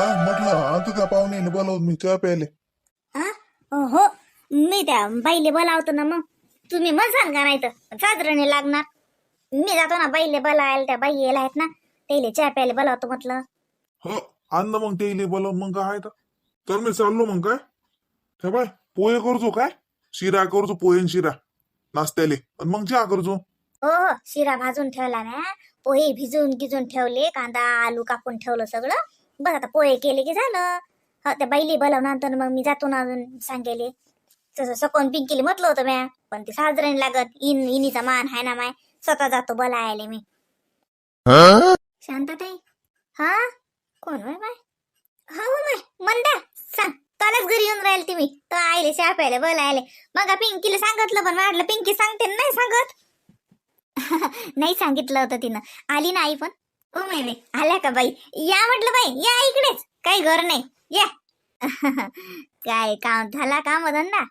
हा म्हटलं आता त्या पाहुण्याने बोलावून मी चहा प्यायले? हा हो मी त्या बाईले बोलावतो ना मग. तुम्ही म्हणसाल का नाही तर साजराने लागणार. मी जातो ना बाईले बोलायला त्या बाई यायला आहेत ना त्याला चहा प्यायला बोलावतो म्हटलं. हो आण ना मग ते बोलावून मग काय तर. तर मी चाललो मग काय? ते बाय पोहे करतो काय? शिरा करतो पोहे शिरा. नाश्त्याले. आणि मग चहा करतो. हो हो शिरा भाजून ठेवला ना. पोहे भिजून गिजून ठेवले कांदा आलू कापून ठेवलं सगळं. बस आता पोहे केले की झालं. हा त्या बाईले बोलावल्यानंतर मग मी जातो ना अजून सांगेले. तसं सकून पिंकीले म्हटलं होतं म्या पण ते साजराने लागत. इन इनीचा मान हाय ना माय. स्वतः जातो बोलायले मी. शांतताई? हा? कोण होय बाय? हा हो बाय म्हणता सांग. त्यालाच घरी येऊन राहील तुम्ही तर आईले चहा प्यायला बोलायले. मग पिंकीला सांगितलं पण वाटलं पिंकी सांगते न नाही सांगत. नाही सांगितलं होतं तिनं. आली ना आई पण. ओ मेवे आल्या का बाई? या म्हटलं बाई या इकडेच. काही घर नाही. या. काय काम झाला काम धंदा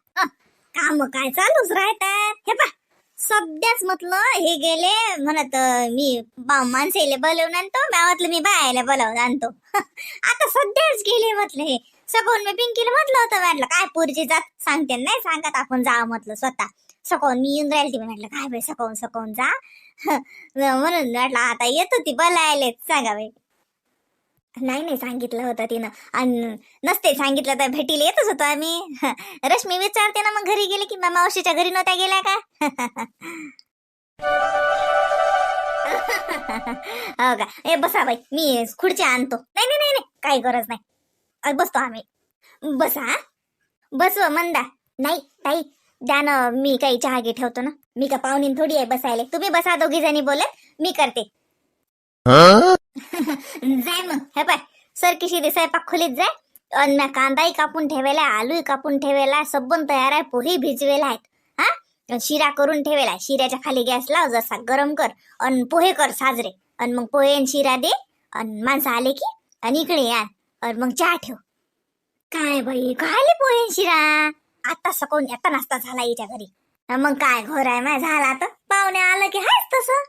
काम काय चालूच राहतात हे पा सध्याच म्हटलं हे गेले म्हणत मी बा माणसेले बोलवून आणतो म्हटलं मी बायाला बोलावून आणतो. आता सध्याच गेले म्हटलं हे. सगळं मी पिंकीला म्हटलं होतं म्हटलं काय पुरची जात? सांगते नाही सांगत आपण जा म्हटलं स्वतः. सकवून मी येऊन राहिली म्हटलं काय बाई सकवून सकवून जा. म्हणून म्हटलं आता येत होती बोलायले सांगा बाई. नाही नाही सांगितलं होतं तिनं. आणि नसते सांगितलं तर भेटीला येतच होतो आम्ही. रश्मी विचारते ना मग घरी गेली की मावशीच्या घरी नव्हत्या गेल्या का? हो का? ए बसा बाई मी खुर्ची आणतो. नाही नाही नाही नाही काही गरज नाही. बसतो आम्ही. बसा बसव मंदा. नाही ताई द्या ना मी काही चहा घे ठेवतो ना. मी का पाहुणीन थोडी आहे बसायला. तुम्ही बसा दोघी जणी बोलत मी करते. जाय मग हे पाय. सरकीशी दे स्वयंपाक खोलीत जाय. अन्न कांदाही कापून ठेवायला आलूही कापून ठेवायला सबन तयार आहे पोही भिजवेला आहेत. हा? शिरा करून ठेवेला शिऱ्याच्या खाली गॅस लाव जसा गरम कर. अन पोहे कर साजरे. अन मग पोहे आणि शिरा दे. अन माणसं आले की आणि इकडे या. अन मग चहा ठेव. काय बाई काय पोहे शिरा? आता सकून आता नाश्ता झाला हिच्या घरी. मग काय घोर आहे माय झाला तर पाहुणे आलं की हायच तसं.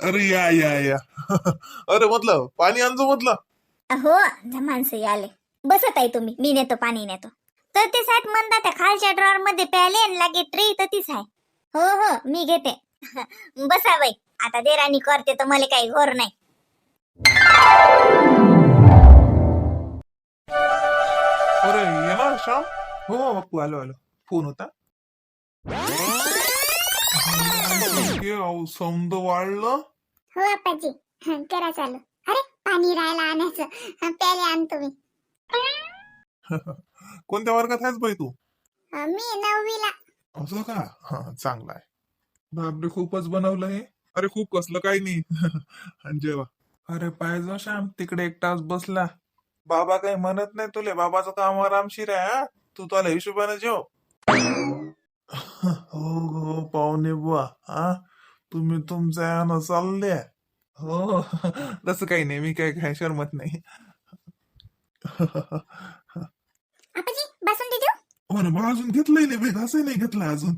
अरे या या या. अरे म्हटलं पाणी आणजो म्हटलं हो माणसं आले बसत आहे तुम्ही मी नेतो पाणी नेतो. तर ते साठ म्हणता त्या खालच्या ड्रॉवर मध्ये प्याले आणि लागे ट्रे तर तीच आहे. हो हो मी घेते. बसा बाई आता देराणी करते तर मला काही घोर नाही. अरे ये ना श्याम. हो बाप्पू आलो आलो. फोन होता. हे अहो, समद वाढलं. हो आपाजी करा चालू. अरे पाणी राहायला आणायचं. प्याले आणतो मी कोणत्या वर्गात आहेस बाई तू? मी नववीला. असं का? हा चांगला आहे. बापरे खूपच बनवलं हे. अरे खूप कसलं काही नाही. आणि जेव्हा अरे पाहिजे श्याम. तिकडे एक तास बसला. बाबा काही म्हणत नाही तुले. बाबाचं काम आरामशीर आहे हा? तू त्याला हिशोबाने जेव. हो हो पाहुणे बुवा हा? तुम्ही तुमच्या यानं चालले. हो तसं काही नाही मी काही काय शरमत नाही. आपाजी बासुंदी देऊ? हो ना अजून घेतलंय नाही बाई असं नाही घेतलं अजून.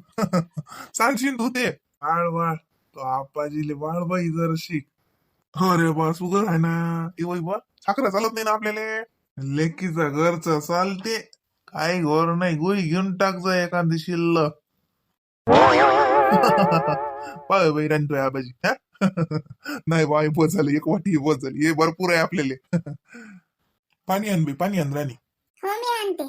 सांगशील तू ते. वाळ वाळ तो आपाजीले वाळ बाई जर शिक अरे बा सुगर आहे ना. ते वय बा साखरा चालत नाही ना आपल्याला? लेकीचा घरचा चालते. काही घर नाही. गोळी घेऊन टाकजा एखादी शिल्लक. पाय बाई राणतोय आबाजी? नाही बाई बस झालं. एक वाटी बस झाली. हे भरपूर आहे आपल्याला. पाणी आण बाई पाणी आण राणी. हो मी आणते.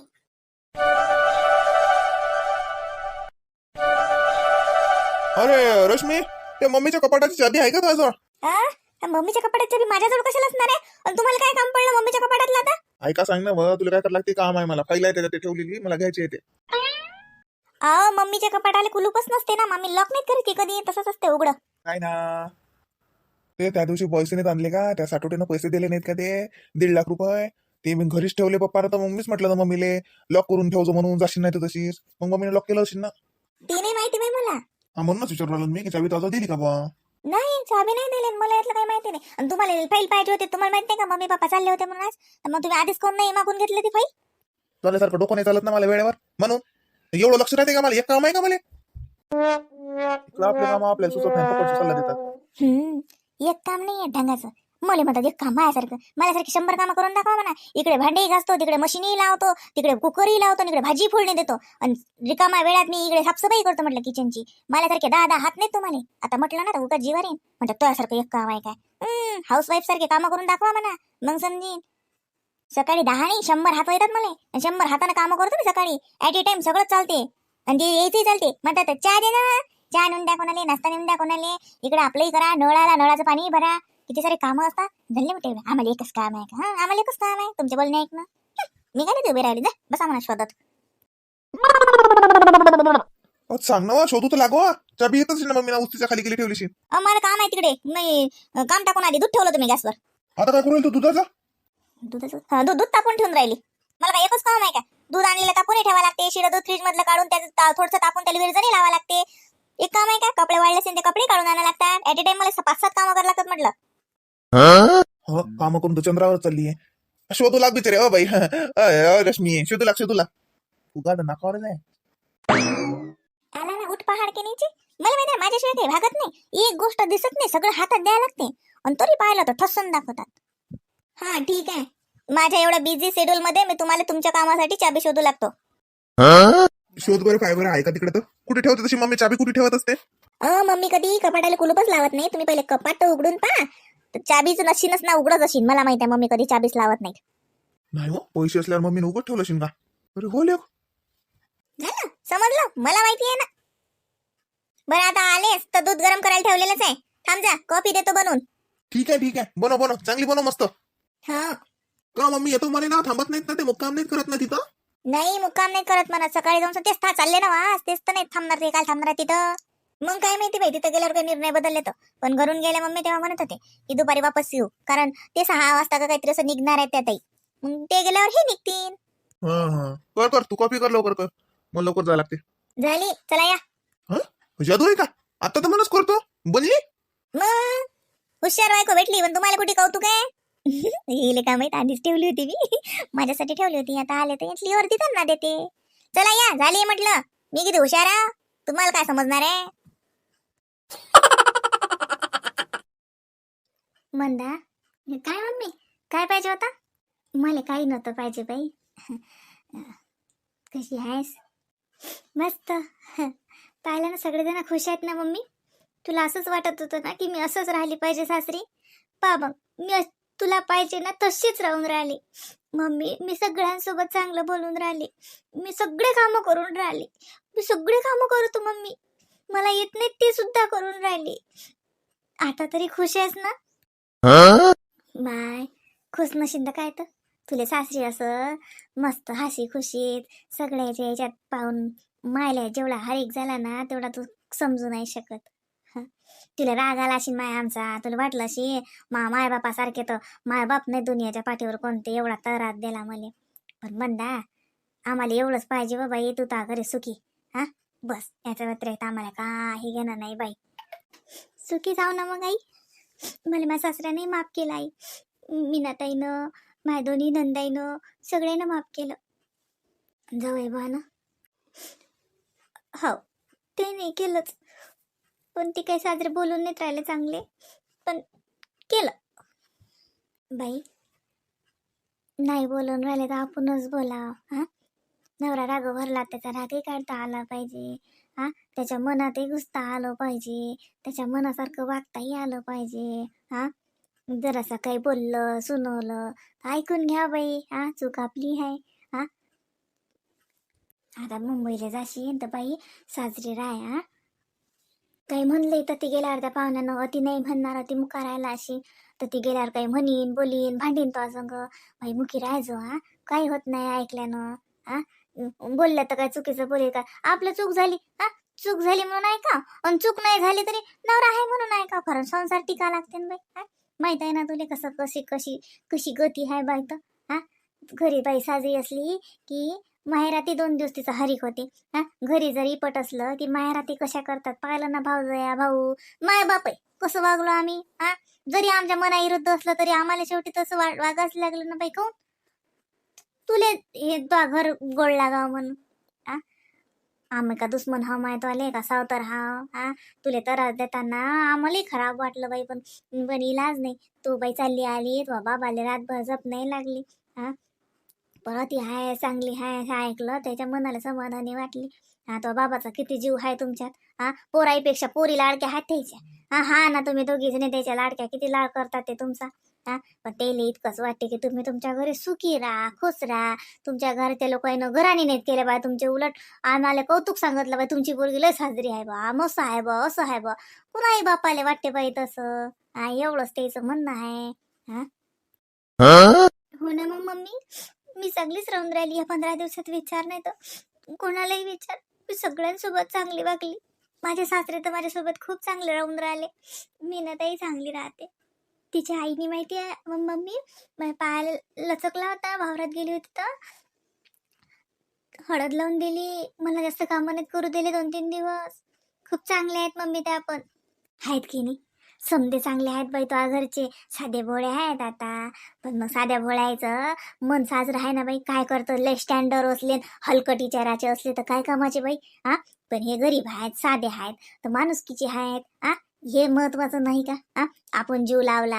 अरे रश्मी ते मम्मीच्या कपाटाची चाबी आहे का तुझ्याजवळ? आ मम्मीच्या कपाटात बी माझ्याजवळ कशाला असणार आहे? आणि तुम्हाला काय काम पडलं मम्मीच्या कपाटातलं आता? ऐका सांग ना मग तुला काय करायला लागते? काम आहे मला. फाईल आहे त्याच्यात ते ठेवलेली मला घ्यायची आहे ते. अ मम्मीच्या कपाटाला कुलूपच नसते ना मम्मी लॉक नाही करत की कधी तसंच असते उघडं. काय ना. ते त्या दिवशी पैसे नाहीत आणले का? त्या साठवटीनं पैसे दिले नाहीत का ते? दीड लाख रुपये. ते मी घरीच ठेवले पप्पा. तर मम्मीच म्हटलं ना मम्मीले लॉक करून ठेवतो म्हणून जाशील नाही तर तशीच. मग मम्मीने लॉक केलं असेल ना. ते नाही माहिती बाई मला. हा म्हणूनच विचारू राहिलो मी की चाबी ताजा दिली का बा नाही चाबी नाही दिली मला यातलं काही माहिती नाही. आणि तुम्हाला फाईल पाहिजे होते तुम्हाला माहिती नाही का? मम्मी पप्पा चालले होते म्हणून आज. तर मग तुम्ही आधीच कोण नाही मागून घेतली ती फाईल चालेसारखं डोकं नाही चालत ना मला वेळेवर. म्हणून? एवढं लक्ष राहते का मला? एक काम आहे का मला आपले काम आपल्याला सुचत नाही पकडचे सल्ला देतात हम्म एक काम नाही आहे ढंगाचं. मला म्हणतात एक काम माझ्यासारखं माझ्यासारखी शंभर कामं करून दाखवा म्हणा. इकडे भांडेही घासतो तिकडे मशीनही लावतो तिकडे कुकरही लावतो आणि इकडे भाजी फोडणी देतो. आणि रिकामा वेळात मी इकडे साफसफाई करतो म्हटलं किचनची माझ्यासारखे दहा दहा हात नाही तुम्हाला. आता म्हटलं ना तर उगाच जीवार येईन. म्हणतात तुझ्यासारखं एक काम आहे काय? हाऊस वाईफ सारखे कामं करून दाखवा म्हणा. मग समजीन. सकाळी दहा नाही शंभर हात येतात मला. आणि शंभर हाताने कामं करतो मी सकाळी. ऍट ए टाइम सगळं चालते. आणि ते यायचंही चालते. म्हणतात चहा दे ना. चहा नेऊन द्या कोणाले नाश्ता नेऊन द्या कोणाले. इकडे आपलंही करा नळाला नळाचं पाणी भरा. किती सारे कामं असतात. झाले म्हणते आम्हाला एकच काम आहे का? हा आम्हाला एकच काम आहे. तुमचे बोलणे ऐक ना. मी काय उभी राहिली. जा बसा म्हणा शोधत. अहो, सांग ना वा, शोधू तर चाबी येतच ना मम्मी ना उस्तीच्या खाली गेली ठेवलीशी. अहो, मला काम आहे तिकडे. नाही अं, काम टाकून आधी दूध ठेवलं तुम्ही गॅसवर. आता काय करू राहिली तू? दुधाचा? दुधाचं? हा, दूध दूध तापून ठेवून राहिली. मला काय एकच काम आहे का? दूध आणलेलं तापूनही ठेवा लागते. शिळं दूध फ्रीज मधलं काढून त्याचं थोडंसं तापून त्याला विरजणी लावा लागते. एक काम आहे का? कपडे वाळले असेल ते कपडे काढून आणायला लागतात. ऍट ए टाइम मला पाच सात कामं करावं लागतात म्हटलं. काम करून तू चंद्रावर चालली आहे. शोधू लाग बिचारे. अ बाई. रश्मी. शोधू लाग शोधू लाग. तू गाड नाकावर आला ना उठ पहाड के नीचे. मला माहिती माझ्याशिवाय काही भागत नाही. एक गोष्ट दिसत नाही सगळं हातात द्यायला लागते. आणि तरी पाहिलं तर ठसून दाखवतात. हा ठीक आहे. माझ्या एवढ्या बिझी शेड्यूल मध्ये मी तुम्हाला तुमच्या कामासाठी चाबी शोधू लागतो. शोध बरं काय बरं आहे का तिकडे तर? कुठे ठेवते तशी मम्मी? चाबी कुठे ठेवत असते? अ मम्मी कधी कपाटाला कुलूपच लावत नाही. तुम्ही पहिले कपाट उघडून पहा. तर चाबीचं नशीनच ना उघडच असेल मला माहिती आहे मम्मी कधी चाबीच लावत नाही नाही हो पैसे असल्यावर मम्मीने उघड ठेवलं शिंगा अरे हो लेख. झालं समजलं. मला माहिती आहे ना. बरं आता आलेस तर दूध गरम करायला ठेवलेलंच आहे. थांब जा कॉफी देतो बनवून. ठीक आहे ठीक आहे. बनव बनव. चांगली बनव मस्त. हा. का मम्मी येतो म्हणे ना थांबत नाहीत ना ते मुक्काम नाहीत करत ना तिथं? नाही मुक्काम नाही करत म्हणा. सकाळी जाऊन तेच था चालले ना वास. तेच तर नाही थांबणार ते काय थांबणार तिथं. मग काय माहिती बाई तिथं गेल्यावर काही निर्णय बदलले तर. पण घरून गेले मम्मी तेव्हा म्हणत होते की दुपारी वापस येऊ. कारण ते सहा वाजता का काहीतरी असं निघणार आहे त्यातही मग ते गेल्यावर हे निघतील. हा हा. कर कर. तू कॉपी कर लवकर कर. मग लवकर जायला लागते. झाली. चला या. जादू आहे का? आता तर मनच करतो. बनली? मग? हुशार बायको भेटली पण तुम्हाला कुठे कौतुक आहे? येले का माहीत? आधीच ठेवली होती मी. माझ्यासाठी ठेवली होती. आता आले तर यातली वरती त्यांना देते. चला या. झाली म्हटलं. मी किती हुशार आहे? तुम्हाला काय समजणार आहे? मंदा काय मम्मी? काय पाहिजे होता? मला काही नव्हतं पाहिजे बाई. कशी आहेस? मस्त. पाहिलं ना सगळेजण खुश आहेत ना मम्मी? तुला असंच वाटत होतं ना की मी असंच राहिली पाहिजे सासरी? पा मग मी तुला पाहिजे ना तशीच राहून राहिली. मम्मी मी सगळ्यांसोबत चांगलं बोलून राहिली. मी सगळे कामं करून राहिली. मी सगळे कामं करतो मम्मी. मला येत नाही ते सुद्धा करून राहिली. आता तरी खुश आहेस ना? बाय. खुश नशील तर काय तर. तुले सासरी असं मस्त हसी खुशीत सगळ्याच्या याच्यात पाहून मायला जेवढा हरेक झाला ना तेवढा तू समजू नाही शकत. तुला राग आला असेल माय आमचा तुला वाटलं अशी मा माय बापासारखे तर माय बाप नाही दुनियाच्या पाठीवर कोणते एवढा तरात दिला मले. पण म्हणदा आम्हाला एवढंच पाहिजे हो बाबा ये तू ता घरी सुखी. हा. बस याच्या व्यतिरिक्त आम्हाला काही घेणं नाही बाई. सुखी जाऊ ना मग आई. मला माझ्या सासऱ्याने माफ केला आई मीनाताईनं माझ्या दोन्ही नंदाईनं सगळ्यांना माफ केलं. जाऊ बा ना. हो ते नाही केलंच. पण ते काही साजरे बोलून नाहीत राहिले चांगले. पण केलं. बाई नाही बोलून राहिले तर आपणच बोला हा? नवरा राग भरला त्याचा रागही काढता आला पाहिजे. हा? त्याच्या मनातही घुसता आलं पाहिजे. त्याच्या मनासारखं वागताही आलं पाहिजे. हा? जरासं काही बोललं सुनवलं ऐकून घ्या बाई. हा? चूक आपली आहे हा? आता मुंबईला जाशील तर बाई साजरी राय हा? काही म्हणले तर ती गेल्यावर त्या पाहुण्यानं अति नाही म्हणणार अति मुका राहिला अशी. तर ती गेल्यावर काही म्हणीन बोलीन भांडीन तो संग बाई मुकी राहायचो हा? काही होत नाही ऐकल्यानं. हा? बोललं तर काय चुकीचं बोलेल का? आपलं चूक झाली हा? चूक झाली म्हणून ऐका आणि चूक नाही झाली तरी नवरा आहे म्हणून ऐका कारण संसार टिका लागते ना बाई हा? माहीत आहे ना तुले कसं कशी कशी कशी गती आहे बाई तर हा? घरी बाई साजरी असली की माहेराती दोन दिवस तिचा हरीक होते हा? घरी जरी पट असलं की माहेराती कशा करतात? पाहिलं ना भाऊ जया भाऊ? माय बाप आहे कसं वागलो आम्ही हा? जरी आमच्या मनाविरुद्ध असलं तरी आम्हाला शेवटी तसं वा वागायच लागलं ना बाई काऊन? तुले हे तो घर गोड लागाव म्हणून. हा आम्ही का दुश्मन हा माहीत आले का सावतर हा हा तुले त्रास देताना आम्हालाही खराब वाटलं बाई पण पण इलाज नाही. तू बाई चालली आली तो बाबाले रातभर जप नाही लागली. हा परत ही हाय चांगली हाय हे ऐकलं त्याच्या मनाला समाधानी वाटली. हा तो बाबाचा किती जीव आहे तुमच्यात? हा पोराईपेक्षा पोरीला अडक्या हात त्याच्या हा हा ना तुम्ही दोघी जणी त्याच्या लाडक्या किती लाड करतात ते तुमचा. हा पण त्याला इतकंच वाटते की तुम्ही तुमच्या घरी सुखी राहा खुश राहा. तुमच्या घरच्या लोकांना घराने नाहीत केले बा तुमचे उलट आम्हाला कौतुक सांगितलं बाई तुमची पोरगी लय साजरी आहे बा मस्त आहे बा असं आहे बा. कुणाही बापाले वाटते बाई तसं. हा एवढंच त्याचं म्हणणं आहे. हा. हो ना मग मम्मी मी सगळीच राहून राहिली या पंधरा दिवसात विचार नाही तर कोणालाही विचार. मी सगळ्यांसोबत चांगली वागली. माझे सासरे तर माझ्यासोबत खूप चांगले राहून राहिले. मी ना ताई चांगली राहते. तिच्या आईने माहिती आहे मग मम्मी पायाला लचकला होता वावरात गेली होती तर. हळद लावून दिली मला जास्त कामं नाहीत करू दिले दोन तीन दिवस. खूप चांगले आहेत मम्मी त्या पण. आहेत की नाही? समजे चांगले आहेत बाई तो घरचे साधे भोळे आहेत आता. पण मग साध्या भोळ्याचं मन साजरं आहे ना बाई. काय करतो? लय स्टँडर्ड असले हलकट विचाराचे असले तर काय कामाचे बाई? हा पण हे गरीब आहेत साधे आहेत. तर माणुसकीचे आहेत आ? हे महत्वाचं नाही का? आ? आपण जीव लावला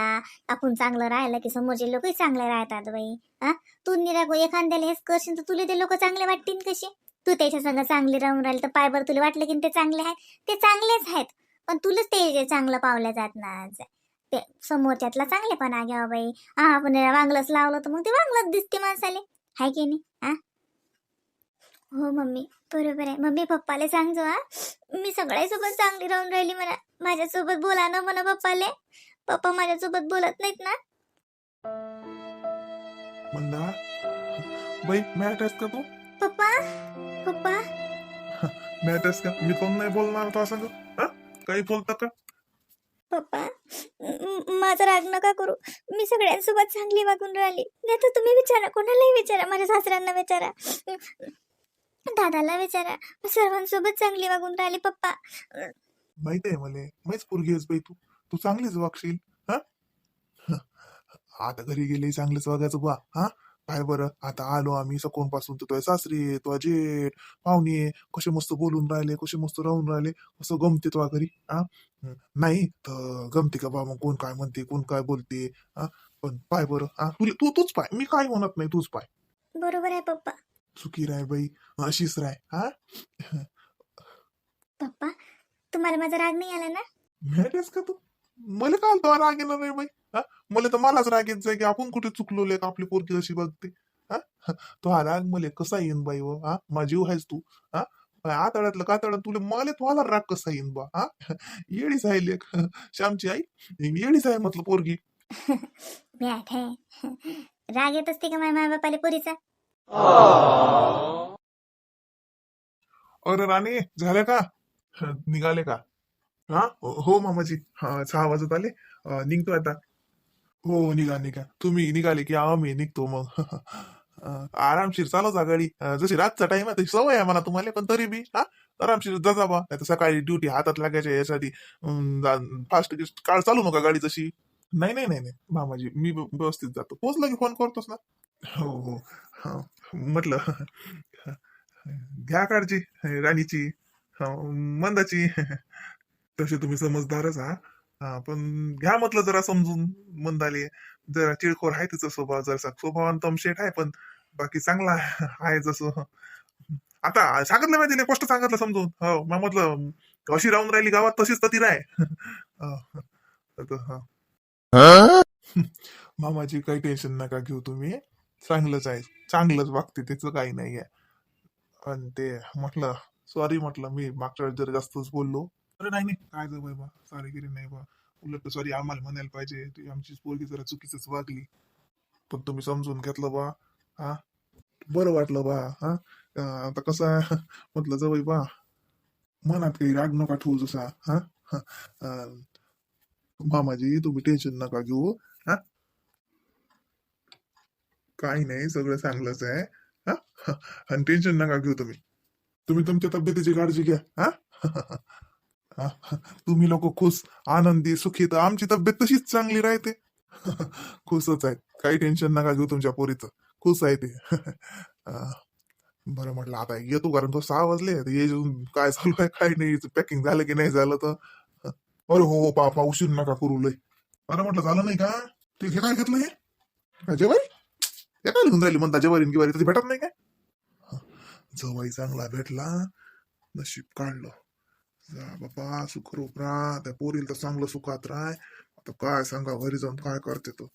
आपण चांगलं राहिलं की समोरचे लोकही चांगले राहतात बाई हा तू निरागो एखाद्याला हेच करशील तर तुला ते लोक चांगले वाटतील कसे? तू त्याच्या संग चांगले राहून राहिले तर पायबर तुला वाटलं की ते चांगले आहेत? ते चांगलेच आहेत. पण तुलाच ते चांगलं पावलं जात ना ते समोरच्यातला चांगलेपणा घ्यावा बाई. हा आपण वांगलंच लावलं तर मग ते वांगलंच दिसते माणसाले. हाय की नाही? हा हो मम्मी. बरोबर आहे. मम्मी पप्पाला सांगजो हा. मी सगळ्यासोबत चांगली राहून राहिली म्हणा. माझ्यासोबत बोला ना म्हणा पप्पाले. पप्पा माझ्यासोबत बोलत नाहीत ना. मंदा बाई मॅट आहेस का तू पप्पा पप्पा. मॅट आहेस का मी कोण नाही बोलणार तो असं? हा? काही बोलता का? पप्पा म- म- माझा राग नका करू. मी सगळ्यांसोबत चांगली वागून राहिली. नाही तर तुम्ही विचारा. कोणालाही विचारा. माझ्या सासऱ्यांना विचारा. दादाला विचारा. सर्वांसोबत चांगली वागून राहिली पप्पा. माहीत आहे मला. माहीच पोरगी आहेस बाई तू. तू चांगलीच वागशील हा? आता घरी गेले चांगलेच वागायचं बा हा? काय बरं. आता आलो आम्ही सकून पासून तर तुझ्या सासरे तुझा जेठ पाहुणे कसे मस्त बोलून राहिले कसे मस्त राहून राहिले कसं गमते तुझ्या घरी हा? हं, नाही तर गमते का बा मग? कोण काय म्हणते कोण काय बोलते हा? पण पाय बरं हा? तुला तू तूच पाय. मी काय म्हणत नाही तूच पाय. बरोबर आहे पप्पा. सुखी राय बाई. अशीच राय. हा? पप्पा तुम्हाला माझा राग नाही आला ना? माहितीस का तू? मला काल तो राग येणार नाही बाई? हा? मला तर मलाच राग येत जाय की आपण कुठे चुकलो का आपली पोरगी अशी बघते. हा? तो हा राग मला कसा येईन बाई व हा? माझी जीव आहेस तू. हा? आतड्यातलं कातड्यात तुला मला तुम्हाला राग कसा येईन बा? हा? येडीच आहे लेख. श्यामची आई येडीच आहे म्हटलं पोरगी. राग येत असते का माझ्या माय बापाले पुरीचा? अरे राणे झाले का? निघाले का? हा? हो, हो मामाजी. सहा वाजत आले. निघतो आता. हो निघा निघा. तुम्ही निघाले की आम्ही निघतो मग. आरामशीर चालू जा गाडी. जशी रातचा टाइम आहे तशी सवय आहे म्हणा तुम्हाला पण तरी बी हा? आरामशीर जा बा. नाही तर सकाळी ड्युटी हातात लागायच्या यासाठी फास्ट काळ चालू नका गाडी तशी नाही नाही नाही नाही. मामाजी मी व्यवस्थित जातो. पोचला की फोन करतोस ना? हो हो. हा म्हटलं घ्या काळजी राणीची मंदाची. तसे तुम्ही समजदारच हा. हा पण घ्या म्हटलं जरा समजून मंदाले. जरा चिडखोर आहे तिचा स्वभाव जरासा स्वभाव तमशेट आहे पण बाकी चांगला आहे जसं. आता सांगितलं माहिती तिने स्पष्ट सांगितलं समजून. हो मग म्हटलं अशी राहून राहिली गावात तशीच तर ती राय. मामाची काही टेन्शन नका घेऊ तुम्ही. चांगलंच आहे. चांगलंच वागते त्याचं काही नाही आहे. आणि ते म्हटलं सॉरी म्हटलं मी मागच्या वेळेस जरा जास्तच बोललो. अरे नाही नाही काय जर बाई बा सॉरी गिरी नाही बा. उलट सॉरी आम्हाला म्हणायला पाहिजे. ती आमची पोरगी जरा चुकीचंच वागली. पण तुम्ही समजून घेतलं बा हा? बरं वाटलं बा हा? आता कसं आहे, म्हटलं जवळ बा मनात काही राग नका ठेवू जसा हा? मामाजी तुम्ही टेन्शन नका घेऊ हा? काही नाही सगळं चांगलंच आहे. हा? आणि टेन्शन नका घेऊ तुम्ही. तुम्ही तुमच्या तब्येतीची काळजी घ्या. हा? तुम्ही लोक खुश आनंदी सुखी तर आमची तब्येत तशीच चांगली राहते. खुशच आहे काही टेन्शन नका घेऊ तुमच्या पोरीचं. खुश आहे ते. बरं म्हटलं आता येतो कारण तो सहा वाजले. ये काय चालू आहे काय नाही. पॅकिंग झालं की नाही झालं तर. अरे हो हो पापा उशीर नका करू लय. अरे म्हटलं झालं नाही का? ते घेता काय घेतलं हे? काय जेवारी काय लिहून राहिली? म्हणता जेवारी गिवारी तिथे भेटत नाही काय? जवाई चांगला भेटला नशीब काढलं. जा बाबा सुखरूप राहा. त्या पोरील तर चांगलं सुखात राह आता काय सांगा घरी जाऊन काय करते तो?